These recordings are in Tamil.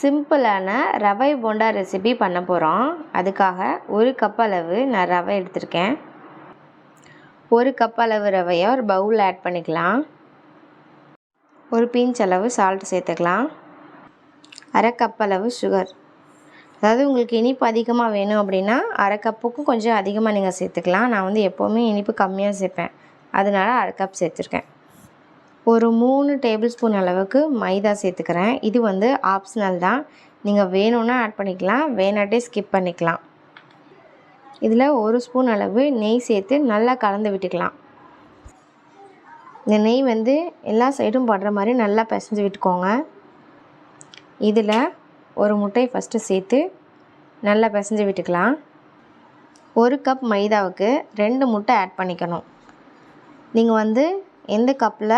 சிம்பிளான ரவை போண்டா ரெசிபி பண்ண போகிறோம் அதுக்காக ஒரு கப் அளவு நான் ரவை எடுத்திருக்கேன். ஒரு கப் அளவு ரவையை ஒரு பவுலில் ஆட் பண்ணிக்கலாம். ஒரு பீன்ச் அளவு சால்ட் சேர்த்துக்கலாம். அரை கப் அளவு சுகர் அதாவது உங்களுக்கு இனிப்பு அதிகமாக வேணும் அப்படின்னா அரை கப்புக்கும் கொஞ்சம் அதிகமாக நீங்கள் சேர்த்துக்கலாம். நான் வந்து எப்போவுமே இனிப்பு கம்மியாக சேர்ப்பேன். அதனால அரை கப் சேர்த்துருக்கேன். ஒரு மூணு டேபிள் ஸ்பூன் அளவுக்கு மைதா சேர்த்துக்கிறேன். இது வந்து ஆப்ஷனல் தான். நீங்கள் வேணும்னா ஆட் பண்ணிக்கலாம் வேணாட்டே ஸ்கிப் பண்ணிக்கலாம். இதில் ஒரு ஸ்பூன் அளவு நெய் சேர்த்து நல்லா கலந்து விட்டுக்கலாம். இந்த நெய் வந்து எல்லா சைடும் படுற மாதிரி நல்லா பிசைஞ்சு விட்டுக்கோங்க. இதில் ஒரு முட்டையை ஃபஸ்ட்டு சேர்த்து நல்லா பிசைஞ்சு விட்டுக்கலாம். ஒரு கப் மைதாவுக்கு ரெண்டு முட்டை ஆட் பண்ணிக்கணும். நீங்கள் வந்து எந்த கப்பில்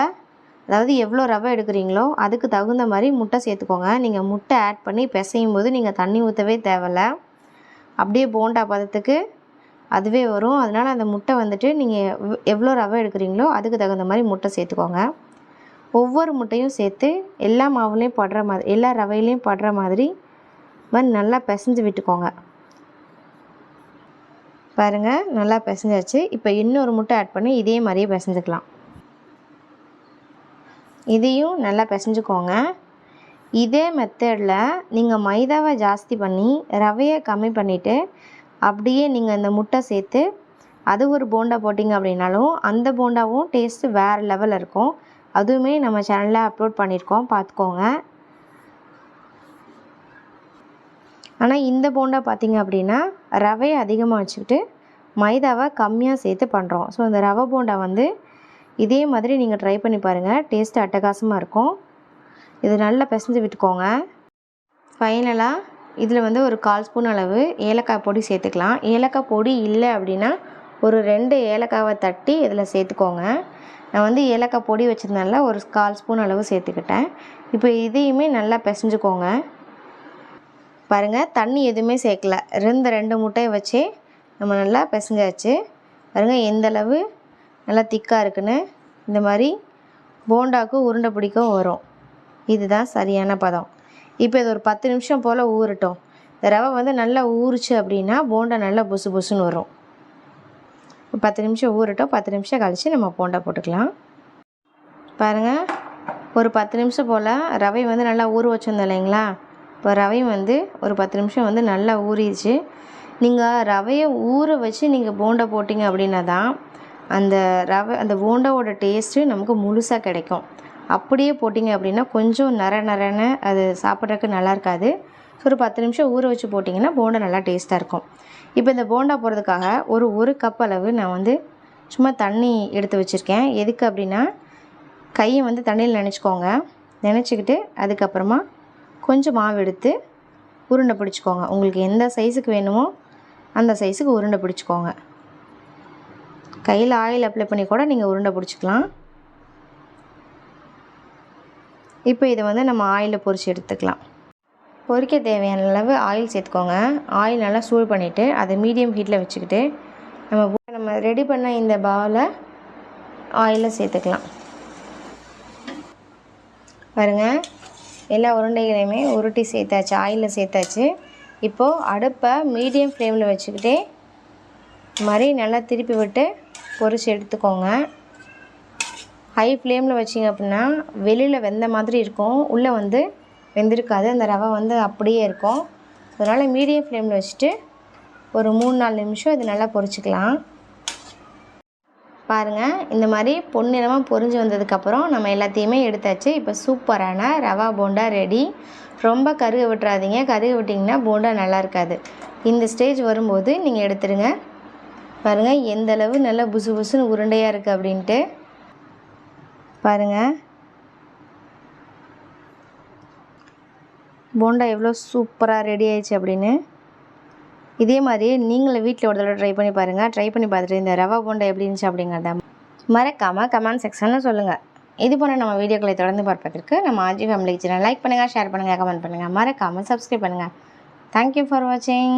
அதாவது எவ்வளோ ரவை எடுக்கிறீங்களோ அதுக்கு தகுந்த மாதிரி முட்டை சேர்த்துக்கோங்க. நீங்கள் முட்டை ஆட் பண்ணி பிசையும் போது நீங்கள் தண்ணி ஊற்றவே தேவையில்ல. அப்படியே போண்டா பதத்துக்கு அதுவே வரும். அதனால் அந்த முட்டை வந்துட்டு நீங்கள் எவ்வளோ ரவை எடுக்கிறீங்களோ அதுக்கு தகுந்த மாதிரி முட்டை சேர்த்துக்கோங்க. ஒவ்வொரு முட்டையும் சேர்த்து எல்லா மாவுலேயும் படுற மாதிரி எல்லா ரவையிலையும் படுற மாதிரி மாதிரி நல்லா பிசைஞ்சு விட்டுக்கோங்க. பாருங்கள் நல்லா பிசைஞ்சாச்சு. இப்போ இன்னொரு முட்டை ஆட் பண்ணி இதே மாதிரியே பிசைஞ்சுக்கலாம். இதையும் நல்லா பிசைஞ்சுக்கோங்க. இதே மெத்தடில் நீங்கள் மைதாவை ஜாஸ்தி பண்ணி ரவையை கம்மி பண்ணிவிட்டு அப்படியே நீங்கள் இந்த முட்டை சேர்த்து அது ஒரு போண்டா போட்டிங்க அப்படின்னாலும் அந்த போண்டாவும் டேஸ்ட்டு வேறு லெவலில் இருக்கும். அதுவுமே நம்ம சேனலில் அப்லோட் பண்ணியிருக்கோம் பார்த்துக்கோங்க. ஆனால் இந்த போண்டா பார்த்திங்க அப்படின்னா ரவையை அதிகமாக வச்சுக்கிட்டு மைதாவை கம்மியாக சேர்த்து பண்ணுறோம் ஸோ இந்த ரவை போண்டா வந்து இதே மாதிரி நீங்கள் ட்ரை பண்ணி பாருங்கள் டேஸ்ட்டு அட்டகாசமாக இருக்கும். இது நல்லா பிசைஞ்சு விட்டுக்கோங்க. ஃபைனலாக இதில் வந்து ஒரு கால் ஸ்பூன் அளவு ஏலக்காய் பொடி சேர்த்துக்கலாம். ஏலக்காய் பொடி இல்லை அப்படின்னா ஒரு ரெண்டு ஏலக்காவை தட்டி இதில் சேர்த்துக்கோங்க. நான் வந்து ஏலக்காய் பொடி வச்சுருந்தனால ஒரு கால் ஸ்பூன் அளவு சேர்த்துக்கிட்டேன். இப்போ இதையுமே நல்லா பிசைஞ்சுக்கோங்க. பாருங்கள் தண்ணி எதுவுமே சேர்க்கல. ரெண்டு ரெண்டு முட்டையை வச்சு நம்ம நல்லா பிசைஞ்சாச்சு. பாருங்கள் எந்தளவு நல்லா திக்காக இருக்குன்னு இந்த மாதிரி போண்டாக்கும் உருண்டை பிடிக்கவும் வரும். இதுதான் சரியான பதம். இப்போ இது ஒரு பத்து நிமிஷம் போல் ஊறட்டும். இந்த ரவை வந்து நல்லா ஊறுச்சு அப்படின்னா போண்டா நல்லா புசு புசுன்னு வரும். பத்து நிமிஷம் ஊறட்டும். பத்து நிமிஷம் கழித்து நம்ம போண்டா போட்டுக்கலாம். பாருங்கள் ஒரு பத்து நிமிஷம் போல் ரவை வந்து நல்லா ஊற வச்சுருந்தோம் இல்லைங்களா? இப்போ ரவை வந்து ஒரு பத்து நிமிஷம் வந்து நல்லா ஊறிடுச்சு. நீங்கள் ரவையை ஊற வச்சு நீங்கள் போண்டை போட்டிங்க அப்படின்னா தான் அந்த ரவை அந்த போண்டாவோட டேஸ்ட்டு நமக்கு முழுசாக கிடைக்கும். அப்படியே போட்டிங்க அப்படின்னா கொஞ்சம் நர நரன்னு அது சாப்பிட்றதுக்கு நல்லா இருக்காது. ஸோ ஒரு பத்து நிமிஷம் ஊற வச்சு போட்டிங்கன்னா போண்டா நல்லா டேஸ்ட்டாக இருக்கும். இப்போ இந்த போண்டா போடுறதுக்காக ஒரு ஒரு கப் அளவு நான் வந்து சும்மா தண்ணி எடுத்து வச்சுருக்கேன். எதுக்கு அப்படின்னா கையை வந்து தண்ணியில் நினச்சிக்கோங்க. நினச்சிக்கிட்டு அதுக்கப்புறமா கொஞ்சம் மாவு எடுத்து உருண்டை பிடிச்சிக்கோங்க. உங்களுக்கு எந்த சைஸுக்கு வேணுமோ அந்த சைஸுக்கு உருண்டை பிடிச்சிக்கோங்க. கையில் ஆயில் அப்ளை பண்ணி கூட நீங்கள் உருண்டை பிடிச்சிக்கலாம். இப்போ இதை வந்து நம்ம ஆயிலில் பொறிச்சு எடுத்துக்கலாம். பொரிக்க தேவையான அளவு ஆயில் சேர்த்துக்கோங்க. ஆயில் நல்லா சூடு பண்ணிவிட்டு அதை மீடியம் ஹீட்டில் வச்சுக்கிட்டு நம்ம நம்ம ரெடி பண்ண இந்த பாலை ஆயிலில் சேர்த்துக்கலாம். பாருங்கள் எல்லா உருண்டைகளையுமே உருட்டி சேர்த்தாச்சு ஆயிலில் சேர்த்தாச்சு. இப்போது அடுப்பை மீடியம் ஃப்ளேமில் வச்சுக்கிட்டே மாதிரி நல்லா திருப்பி விட்டு பொரித்து எடுத்துக்கோங்க. ஹை ஃப்ளேமில் வச்சிங்க அப்படின்னா வெளியில் வெந்த மாதிரி இருக்கும். உள்ளே வந்து வெந்திருக்காது. அந்த ரவை வந்து அப்படியே இருக்கும். அதனால் மீடியம் ஃப்ளேமில் வச்சுட்டு ஒரு மூணு நாலு நிமிஷம் இது நல்லா பொரிச்சிக்கலாம். பாருங்கள் இந்த மாதிரி பொன்னிறமாக பொரிஞ்சு வந்ததுக்கப்புறம் நம்ம எல்லாத்தையுமே எடுத்தாச்சு. இப்போ சூப்பரான ரவா போண்டா ரெடி ரொம்ப கருக விட்டுறாதீங்க. கருக விட்டிங்கன்னா போண்டா நல்லா இருக்காது. இந்த ஸ்டேஜ் வரும்போது நீங்கள் எடுத்துருங்க. பாருங்கள் எந்த அளவு நல்லா புசு புசுன்னு உருண்டையாக இருக்குது அப்படின்ட்டு. பாருங்கள் போண்டா எவ்வளோ சூப்பராக ரெடி ஆயிடுச்சு அப்படின்னு. இதே மாதிரி நீங்களும் வீட்டில் ஒரு தடவை ட்ரை பண்ணி பாருங்கள் ட்ரை பண்ணி பார்த்துட்டு இந்த ரவா போண்டா எப்படி இருந்துச்சு அப்படிங்கிறத மறக்காமல் கமெண்ட் செக்ஷனில் சொல்லுங்கள் இது போல் நம்ம வீடியோக்களை தொடர்ந்து பார்ப்பதற்கு நம்ம ஆஜி ஃபேமிலி சேனல் லைக் பண்ணுங்கள் ஷேர் பண்ணுங்கள் கமெண்ட் பண்ணுங்கள் மறக்காமல் சப்ஸ்கிரைப் பண்ணுங்கள் தேங்க்யூ ஃபார் வாட்சிங்